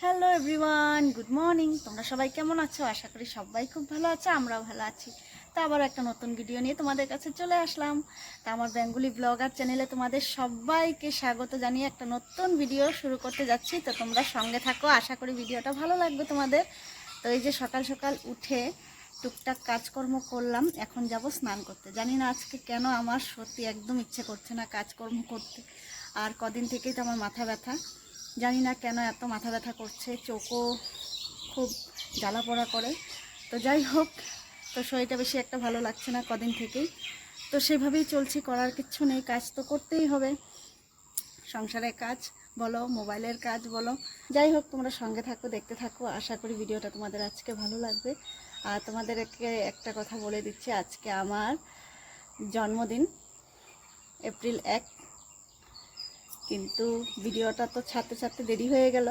Hello everyone good morning তোমরা সবাই কেমন আছো? আশা করি সবাই খুব ভালো আছো, আমরাও ভালো আছি। তো আবার একটা নতুন ভিডিও নিয়ে তোমাদের কাছে চলে আসলাম। তা আমার বেঙ্গুলি ব্লগার চ্যানেলে তোমাদের সবাইকে স্বাগত জানিয়ে একটা নতুন ভিডিও শুরু করতে যাচ্ছি। তো তোমরা সঙ্গে থাকো, আশা করি ভিডিওটা ভালো লাগবে তোমাদের। তো এই যে সকাল সকাল উঠে টুকটাক কাজকর্ম করলাম, এখন যাব স্নান করতে। জানি না আজকে কেন আমার সত্যি একদম ইচ্ছে করছে না কাজকর্ম করতে। আর কদিন থেকেই তো আমার মাথা ব্যথা। জানি না কেন এত মাথা ব্যথা করছে, চোখও খুব জ্বালা পোড়া করে। তো যাই হোক, তো শরীরটা বেশি একটা ভালো লাগছে না কদিন থেকেই। তো সেভাবেই চলছি, করার কিচ্ছু নেই, কাজ তো করতেই হবে। সংসারের কাজ বলো, মোবাইলের কাজ বলো। যাই হোক, তোমরা সঙ্গে থাকো, দেখতে থাকো। আশা করি ভিডিওটা তোমাদের আজকে ভালো লাগবে। আর তোমাদেরকে একটা কথা বলে দিচ্ছি, আজকে আমার জন্মদিন, এপ্রিল এক। কিন্তু ভিডিওটা তো ছাড়তে ছাড়তে দেরি হয়ে গেল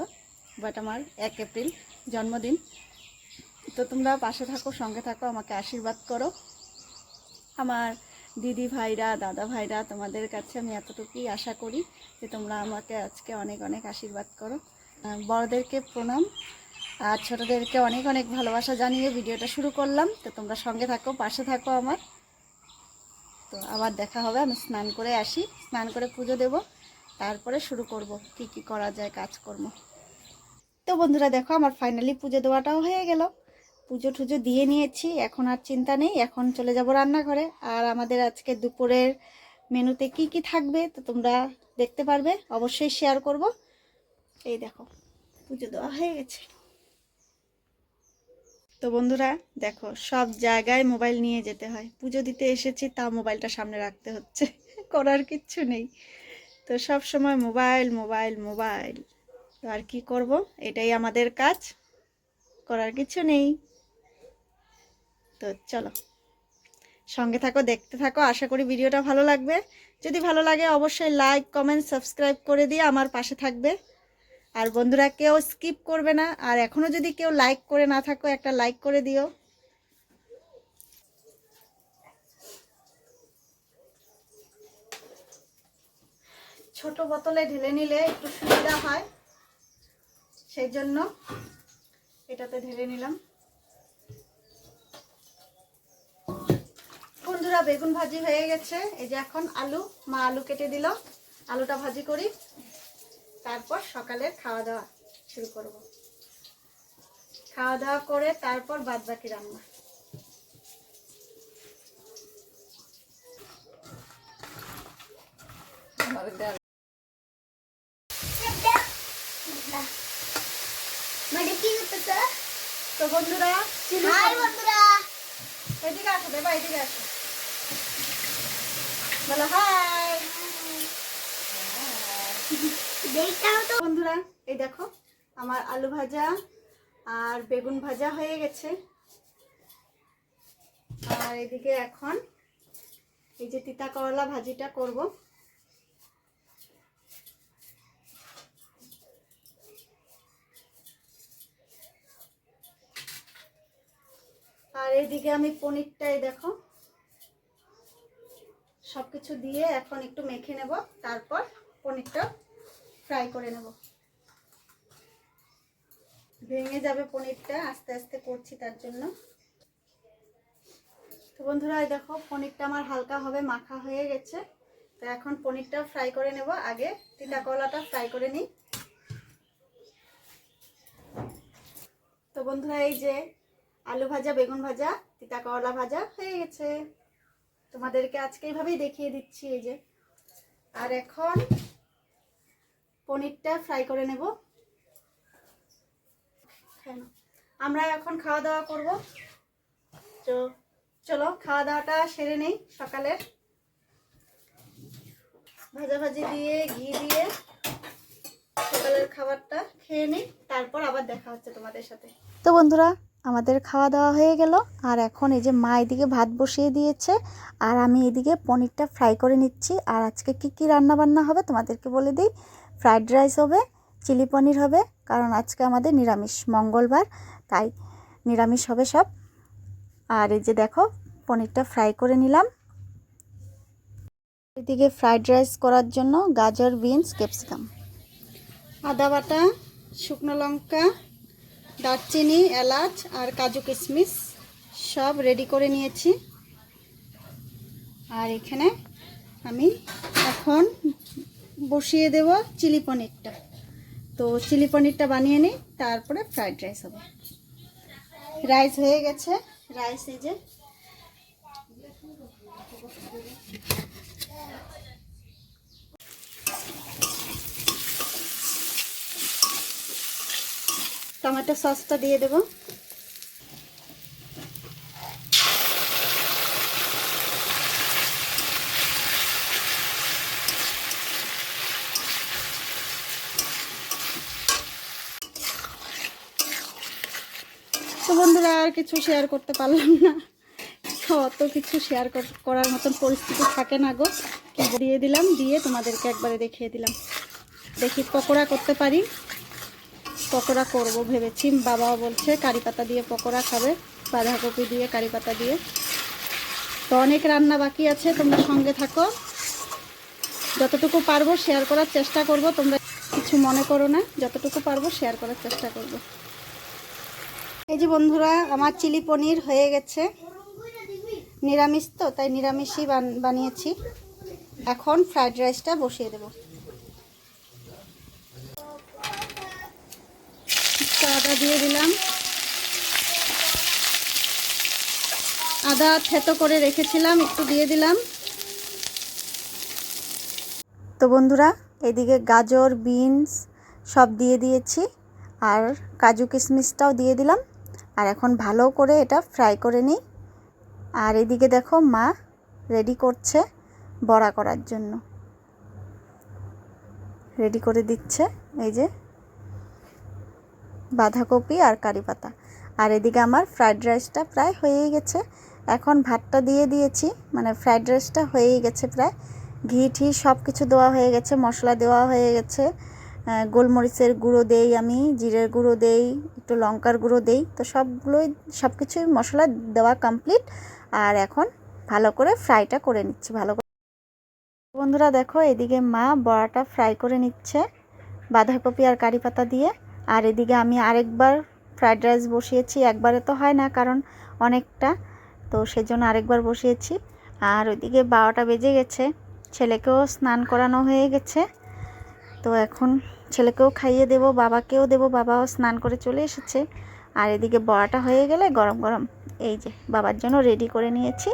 বাট আমার এক এপ্রিল জন্মদিন। তো তোমরা পাশে থাকো, সঙ্গে থাকো, আমাকে আশীর্বাদ করো। আমার দিদি ভাইরা, দাদা ভাইরা, তোমাদের কাছে আমি এতটুকুই আশা করি যে তোমরা আমাকে আজকে অনেক অনেক আশীর্বাদ করো। বড়দেরকে প্রণাম, আর ছোটদেরকে অনেক অনেক ভালোবাসা জানিয়ে ভিডিওটা শুরু করলাম। তো তোমরা সঙ্গে থাকো, পাশে থাকো আমার। তো আবার দেখা হবে, আমি স্নান করে আসি, স্নান করে পুজো দেব। তারপরে শুরু করব। কি কি করা যায়, কাজকর্ম। তো বন্ধুরা দেখো, আমার ফাইনালি পুজো দেওয়াটাও হয়ে গেল। পুজো টুজো দিয়ে নিয়েছি, এখন আর চিন্তা নেই, এখন চলে যাব রান্নাঘরে। আর আমাদের আজকে দুপুরের মেনুতে কি কি থাকবে, তো তোমরা দেখতে পারবে, অবশ্যই শেয়ার করব। এই দেখো, পুজো দেওয়া হয়ে গেছে। তো বন্ধুরা দেখো, সব জায়গায় মোবাইল নিয়ে যেতে হয়। পুজো দিতে এসেছি তা মোবাইলটা সামনে রাখতে হচ্ছে, করার কিচ্ছু নেই। তো সব সময় মোবাইল মোবাইল মোবাইল। তো আর কি করব? এটাই আমাদের কাজ। করার কিছু নেই। তো চলো। সঙ্গে থাকো, দেখতে থাকো। আশা করি ভিডিওটা ভালো লাগবে। যদি ভালো লাগে, অবশ্যই লাইক কমেন্ট সাবস্ক্রাইব করে দিয়ে আমার পাশে থাকবে। আর বন্ধুরা, কেউ স্কিপ করবে না। আর এখনও যদি কেউ লাইক করে না থাকো, একটা লাইক করে দিও। ছোট বোতলে ঢেলে নিলে একটু সুবিধা হয়। সেই জন্য এটাতে ঢেলে নিলাম। বন্ধুরা, বেগুন ভাজি হয়ে গেছে। এই যে এখন আলু, মা আলু কেটে দিল। আলুটা ভাজি করি। তারপর সকালের খাওয়া দাওয়া শুরু করব। খাওয়া দাওয়া করে তারপর বাদ বাকি রান্না মানে কি করতেছে তো বন্ধুরা চিলি হাই বন্ধুরা। এদিকে আসো দেবা এদিকে আসো। বলো হাই। তো। বন্ধুরা এই দেখো আমার আলু ভাজা আর বেগুন ভাজা হয়ে গেছে। আর এদিকে এখন এই যে তিতা করলা ভাজিটা করব। আর এইদিকে আমি পনিরটাই দেখো। সব কিছু দিয়ে এখন একটু মেখে নেব, তারপর পনিরটা ফ্রাই করে নেব। ভেঙে যাবে পনিরটা, আস্তে আস্তে করছি তার জন্য। তো বন্ধুরা, এই দেখো, পনিরটা আমার হালকা হবে, মাখা হয়ে গেছে। তো এখন পনিরটা ফ্রাই করে নেব। আগে তিতা কলাটা ফ্রাই করে নিই। তো বন্ধুরা, এই যে আলু ভাজা বেগুন ভাজা তিতা করলা ভাজা হয়ে গেছে। তোমাদেরকে আজকে এইভাবেই দেখিয়ে দিচ্ছি এই যে। আর এখন পনিরটা ফ্রাই করে নেব। হ্যাঁ, আমরা এখন খাওয়া দাওয়া করব। তো চলো খাওয়া দাওয়াটা সেরে নেই সকালের ভাজাভাজি দিয়ে ঘি দিয়ে সকালের খাবারটা খেয়ে নিই তারপর আবার দেখা হচ্ছে তোমাদের সাথে। তো বন্ধুরা আমাদের খাওয়া দাওয়া হয়ে গেল। আর এখন এই যে মা এদিকে ভাত বসিয়ে দিয়েছে, আর আমি এদিকে পনিরটা ফ্রাই করে নিচ্ছি। আর আজকে কি কি রান্না বান্না হবে তোমাদেরকে বলে দিই। ফ্রাইড রাইস হবে, চিলি পনির হবে, কারণ আজকে আমাদের নিরামিষ, মঙ্গলবার, তাই নিরামিষ হবে সব। আর এই যে দেখো, পনিরটা ফ্রাই করে নিলাম। এদিকে ফ্রাইড রাইস করার জন্য গাজর, বিনস, ক্যাপসিকাম। আদা বাটা, শুকনো লঙ্কা দারচিনি, এলাচ আর কাজু কিশমিশ সব রেডি করে নিয়েছি। আর এখানে আমি এখন বসিয়ে দেব চিলি পনিরটা। তো চিলি পনিরটা বানিয়ে নিই, তারপরে ফ্রাইড রাইস হবে। রাইস হয়ে গেছে। রাইস এই যে টমেটো সসটা দিয়ে দেব। তো বন্ধুরা, আর কিছু শেয়ার করতে পারলাম না। অত কিছু শেয়ার করার মতন পরিস্থিতি থাকে না গো। দিয়ে দিলাম, দিয়ে তোমাদেরকে একবারে দেখিয়ে দিলাম। দেখি পকোড়া করতে পারি। পকোড়া করব ভেবেছি। বাবা বলছে কারি পাতা দিয়ে পকোড়া খাবে, বাঁধাকপি দিয়ে, কারি পাতা দিয়ে। তো অনেক রান্না বাকি আছে, তোমরা সঙ্গে থাকো। যতটুকু পারব শেয়ার করার চেষ্টা করব। তোমরা কিছু মনে করো না, যতটুকু পারব শেয়ার করার চেষ্টা করব। এই যে বন্ধুরা, আমার চিলি পনির হয়ে গেছে। নিরামিষ তো, তাই নিরামিষই বান- বানিয়েছি। এখন ফ্রাইড রাইসটা বসিয়ে দেবো একটু আদা দিয়ে দিলাম। আদা থেতো করে রেখেছিলাম, একটু দিয়ে দিলাম। তো বন্ধুরা, এদিকে গাজর, বিনস সব দিয়ে দিয়েছি, আর কাজু কিশমিশটাও দিয়ে দিলাম। আর এখন ভালো করে এটা ফ্রাই করে নিই। আর এদিকে দেখো মা রেডি করছে বড়া করার জন্য। রেডি করে দিচ্ছে, এই যে বাঁধাকপি আর কারি পাতা। আর এদিকে আমার ফ্রাইড রাইসটা প্রায় হয়েই গেছে। এখন ভাতটা দিয়ে দিয়েছি। মানে ফ্রাইড রাইসটা হয়েই গেছে প্রায়। ঘি, ঠি সব কিছু দেওয়া হয়ে গেছে, মশলা দেওয়া হয়ে গেছে। গোলমরিচের গুঁড়ো দেই আমি, জিরের গুঁড়ো দেই, একটু লঙ্কার গুঁড়ো দেই। তো সবগুলোই সব কিছুই মশলা দেওয়া কমপ্লিট। আর এখন ভালো করে ফ্রাইটা করে নিচ্ছি, ভালো করে। বন্ধুরা দেখো, এদিকে মা বড়াটা ফ্রাই করে নিচ্ছে। বাঁধাকপি আর কারি পাতা দিয়ে। আর এদিকে আমি আরেকবার ফ্রাইড রাইস বসিয়েছি, একবারে তো হয় না কারণ অনেকটা, তো সেজন্য আরেকবার বসিয়েছি। আর ওইদিকে বারোটা বেজে গেছে, ছেলেকেও স্নান করানো হয়ে গেছে। তো এখন ছেলেকেও খাইয়ে দেব, বাবাকেও দেব, বাবাও স্নান করে চলে এসেছে। আর এদিকে বড়াটা হয়ে গেলে গরম গরম, এই যে বাবার জন্য রেডি করে নিয়েছি।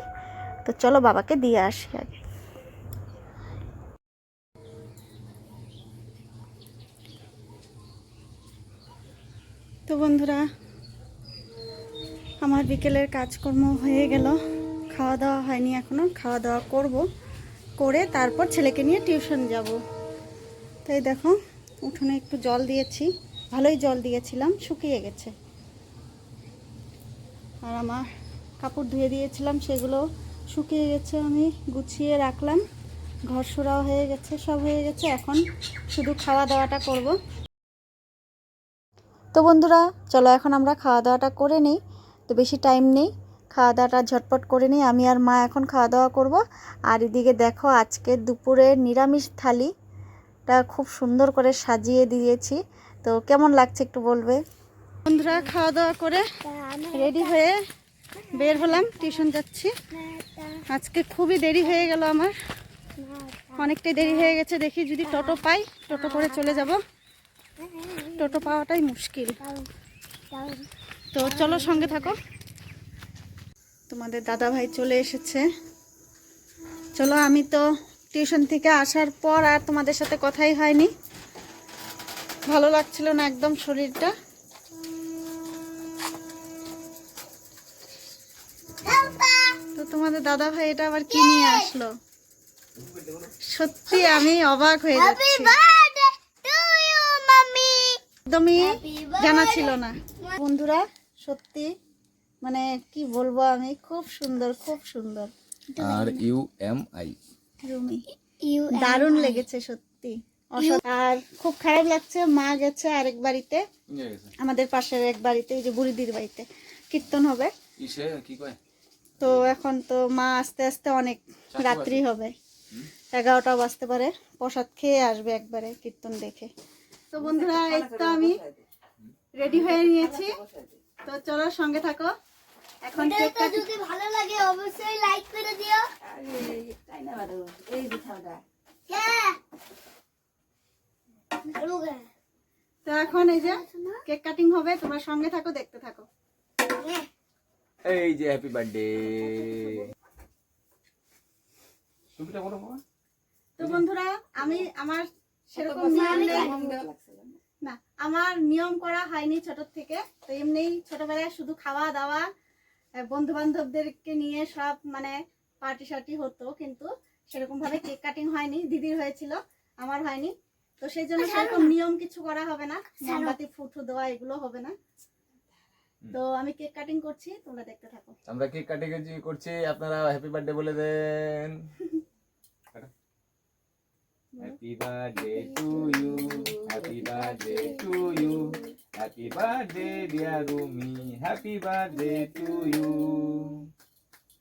তো চলো বাবাকে দিয়ে আসি আগে। তো বন্ধুরা, আমার বিকেলের কাজকর্ম হয়ে গেল। খাওয়া দাওয়া হয়নি এখনও, খাওয়া দাওয়া করব, করে তারপর ছেলেকে নিয়ে টিউশন যাব। তাই দেখো, উঠোনে একটু জল দিয়েছি, ভালোই জল দিয়েছিলাম, শুকিয়ে গেছে। আর আমার কাপড় ধুয়ে দিয়েছিলাম, সেগুলো শুকিয়ে গেছে, আমি গুছিয়ে রাখলাম। ঘর হয়ে গেছে, সব হয়ে গেছে, এখন শুধু খাওয়া দাওয়াটা করব। তো বন্ধুরা, চলো এখন আমরা খাওয়া দাওয়াটা করে নিই, তো বেশি টাইম নেই। খাওয়া দাওয়াটা ঝটপট করে নিই, আমি আর মা এখন খাওয়া দাওয়া করব। আর এদিকে দেখো, আজকে দুপুরে নিরামিষ থালিটা খুব সুন্দর করে সাজিয়ে দিয়েছি। তো কেমন লাগছে একটু বলবে? বন্ধুরা খাওয়া দাওয়া করে রেডি হয়ে বের হলাম টিউশন যাচ্ছি। আজকে খুবই দেরি হয়ে গেল আমার। অনেকটাই দেরি হয়ে গেছে, দেখি যদি টোটো পাই, টোটো করে চলে যাব। টোটো পাওয়াটাই মুশকিল। তো চলো সঙ্গে থাকো। তোমাদের দাদা ভাই চলে এসেছে। চলো, আমি তো টিউশন থেকে আসার পর আর তোমাদের সাথে কথাই হয়নি। ভালো লাগছিল না একদম শরীরটা। তো তোমাদের দাদা ভাই এটা আবার কি নিয়ে আসলো? সত্যি আমি অবাক হয়ে যাচ্ছি। একদমই জানা ছিল না। বন্ধুরা সত্যি মানে কি বলব আমি খুব সুন্দর খুব সুন্দর। R U M I. Rumi দারুণ লেগেছে সত্যি। আর খুব খারাপ লাগছে মা গেছে আরেক বাড়িতে। আমাদের পাশের এক বাড়িতে এই যে বুড়িদির বাড়িতে। কীর্তন হবে। কিসে কি কয়? তো এখন তো মা আস্তে আস্তে অনেক রাত্রি হবে। এগারোটা বাজতে পারে। প্রসাদ খেয়ে আসবে একবারে কীর্তন দেখে। তো বন্ধুরা এই তো আমি রেডি হয়ে নিয়েছি। তো চলো সঙ্গে থাকো। এখন কেক ভিডিওটা কাটি যদি ভালো লাগে অবশ্যই লাইক করে দিও। হ্যাঁ। ভালো। তো এখন এই যে কেক কাটিং হবে তোমরা সঙ্গে থাকো দেখতে থাকো। এই যে হ্যাপি বার্থডে তো বন্ধুরা আমি আমার সেরকম না। আমার নিয়ম করা হয়নি ছোট থেকে তো এমনি ছোটবেলায় শুধু খাওয়া দাওয়া বন্ধু বান্ধবদেরকে নিয়ে সব মানে পার্টি সার্টি হতো কিন্তু সেরকম ভাবে কেক কাটিং হয়নি দিদির হয়েছিল আমার হয়নি তো সেই জন্য সেরকম নিয়ম কিছু করা হবে না মোমবাতি ফুটু দেওয়া এগুলো হবে না। তো আমি কেক কাটিং করছি তোমরা দেখতে থাকো। আমরা কেক কাটিং করছি আপনারা হ্যাপি বার্থডে বলে দেন। Happy birthday to you happy birthday to you happy birthday dear Rumi happy birthday to you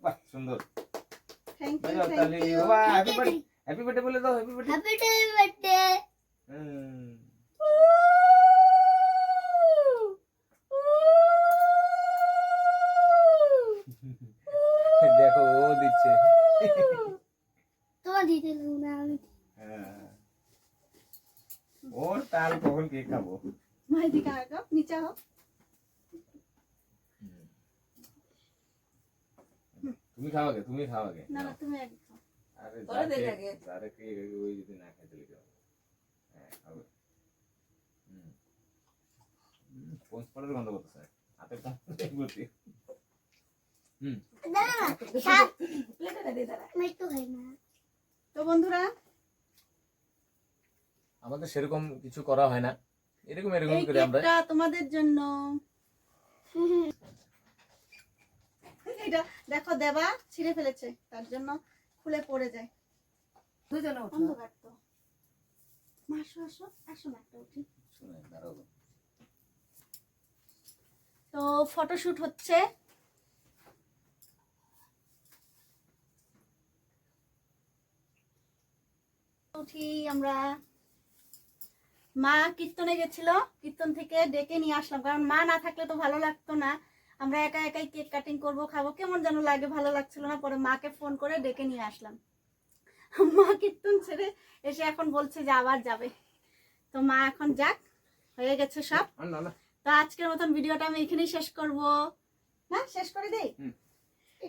বাহ সুন্দর। থ্যাংক ইউ থ্যাংক ইউ বাবা হ্যাপি বার্থডে হ্যাপি বার্থডে বলে দাও হ্যাপি বার্থডে হ্যাপি বার্থডে দেখো ও দিচ্ছে তোমার দিতে না আমি হ্যাঁ। ওর তাল কখন কে খাব মাইদি কাকা নিচে হোক তুমি তুমি খাওয়াগে না না তুমি আরে আগে। যারে কে ওই যদি না খাই তাহলে কি হ্যাঁ, হবে। হুম। হুম, পঞ্চ গন্ধ করতেছে। হাতের কাছে ভর্তি। হুম, দাঁড়া না সাত। প্লেটে দিয়ে দাঁড়া আমি খাই না। তো বন্ধুরা? আমাদের সেরকম কিছু করা হয় না। এরকম এরকম করে আমরা। তোমাদের জন্য। এটা দেখো দেবা ছিঁড়ে ফেলেছে তার জন্য খুলে পড়ে যায়। দুজনে অন্ধকার তো। আসো আসো একটা উঠি। তো ফটোশুট হচ্ছে। উঠি আমরা। মা কীর্তনে গেছিল কীর্তন থেকে ডেকে নিয়ে আসলাম। কারণ মা না থাকলে তো ভালো লাগতো না। আমরা একা একাই কেক কাটিং করব খাব কেমন যেন লাগে ভালো লাগছিল না। পরে মাকে ফোন করে ডেকে নিয়ে আসলাম। মা কীর্তন ছেড়ে এসে এখন বলছে যে আবার যাবে। তো মা এখন যাক হয়ে গেছে সব। তো আজকের মতন ভিডিওটা আমি এখানেই শেষ করব। না শেষ করে দেই?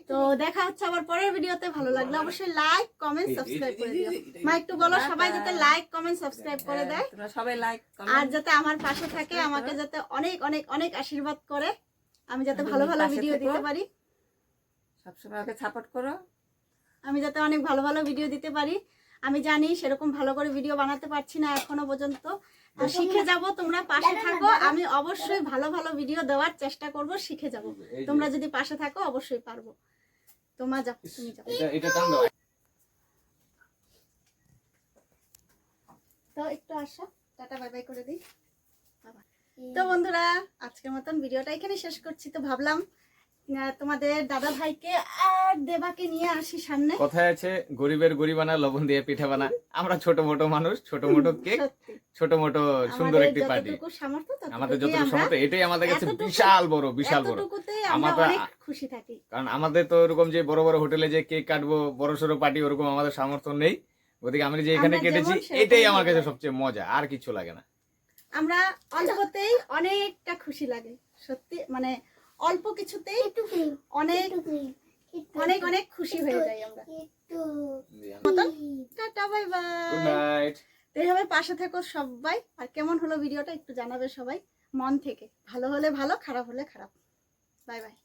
তো দেখা হচ্ছে আবার পরের ভিডিওতে। ভালো লাগলে অবশ্যই লাইক কমেন্ট সাবস্ক্রাইব করে দিও। মা একটু বলো সবাই যাতে লাইক কমেন্ট সাবস্ক্রাইব করে দেয়। সবাই লাইক আর যাতে আমার পাশে থাকে আমাকে যাতে অনেক অনেক অনেক আশীর্বাদ করে। আমি যাতে ভালো ভালো ভিডিও দিতে পারি। সবসময় ওকে সাপোর্ট করো। আমি যাতে অনেক ভালো ভালো ভিডিও দিতে পারি। আমি জানি সেরকম ভালো করে ভিডিও বানাতে পারছি না এখনও পর্যন্ত। শিখে যাব তোমরা পাশে থাকো। আমি অবশ্যই ভালো ভালো ভিডিও দেওয়ার চেষ্টা করব শিখে যাব। তোমরা যদি পাশে থাকো অবশ্যই পারব। তোমা যাও তুমি যাও। এটা এটা টান দাও। তো একটু আসো। টাটা বাই বাই করে দিই। বাবা। তো বন্ধুরা আজকের মতন ভিডিওটা এখানে শেষ করছি। তো ভাবলাম তোমাদের দাদা ভাইকে আর দেবাকে নিয়ে আসি সামনে। কথায় আছে গরিবের গরিবানা লবণ দিয়ে পিঠা বানা। আমরা ছোট মোটো মানুষ ছোট মোটো কেক ছোট মোটো সুন্দর একটি পার্টি আমাদের যতটুকু আমরা সমর্থ এটাই আমাদের কাছে বিশাল বড় বিশাল বড়। আমরা আমাদের- খুশি থাকি। কারণ আমাদের তো ওরকম যে বড় বড় হোটেলে যে কেক কাটবো বড় সড়ো পার্টি ওরকম আমাদের সামর্থ্য নেই। ওদিকে আমি যে এখানে কেটেছি এটাই আমার কাছে সবচেয়ে মজা আর কিছু লাগে না। আমরা অল্পতেই অনেকটা খুশি লাগে সত্যি মানে অল্প কিছুতেই একটু অনেক অনেক অনেক খুশি হয়ে যাই আমরা। Tata bye bye. এইভাবে পাশে থেকো সবাই। আর কেমন হলো ভিডিওটা একটু জানাবে সবাই মন থেকে। ভালো হলে ভালো খারাপ হলে খারাপ। Bye bye.